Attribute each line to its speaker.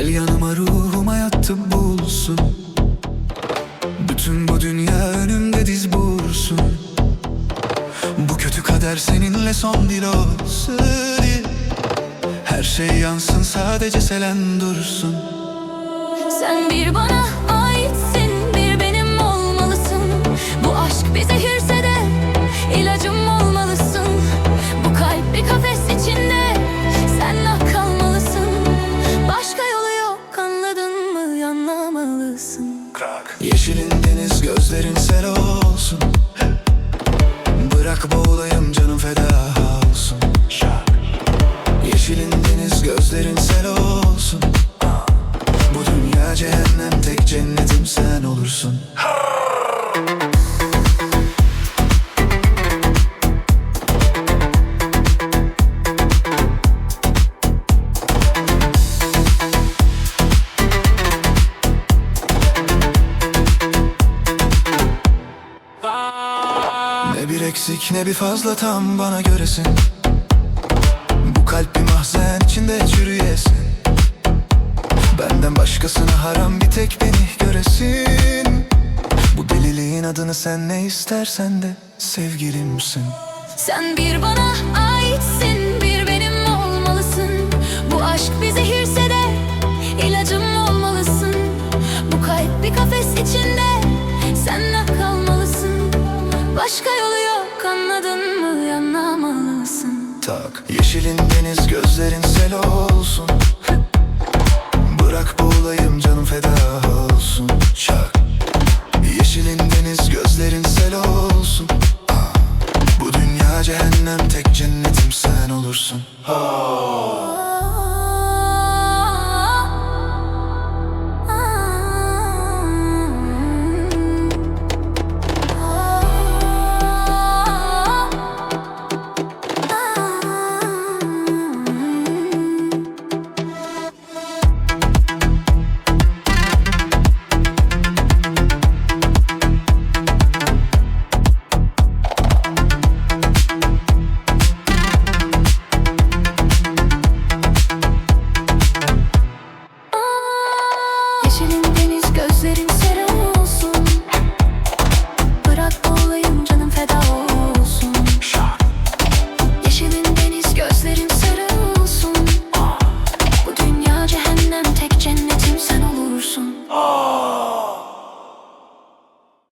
Speaker 1: Gel yanıma ruhuma yattı bulsun Bütün bu dünya önümde diz vursun Bu kötü kader seninle son bir olsun Her şey yansın sadece selen dursun
Speaker 2: Sen bir bana aitsin, bir benim olmalısın. Bu aşk bir zehirse de ilacım olmalısın. Bu kalp bir kafes
Speaker 1: Bırak boğulayım canım feda olsun. Yeşilin deniz gözlerin sel olsun. Bu dünya cehennem tek cennetim sen olursun bir eksik ne bir fazla tam bana göresin Bu kalp bir mahzen içinde çürüyesin Benden başkasına haram bir tek beni göresin Bu deliliğin adını sen ne istersen de sevgilimsin
Speaker 2: Sen bir bana aitsin, bir benim olmalısın. Bu aşk bir zehirse de ilacım olmalısın. Bu kalp bir kafes içinde, sen kalmalısın. Başka yolu Anlamalısın.
Speaker 1: Tak. Yeşilin deniz gözlerin sel olsun. Bırak boğulayım canım feda olsun. Çak. Yeşilin deniz gözlerin sel olsun. Ah, Bu dünya cehennem tek cennetim sen olursun. Ah.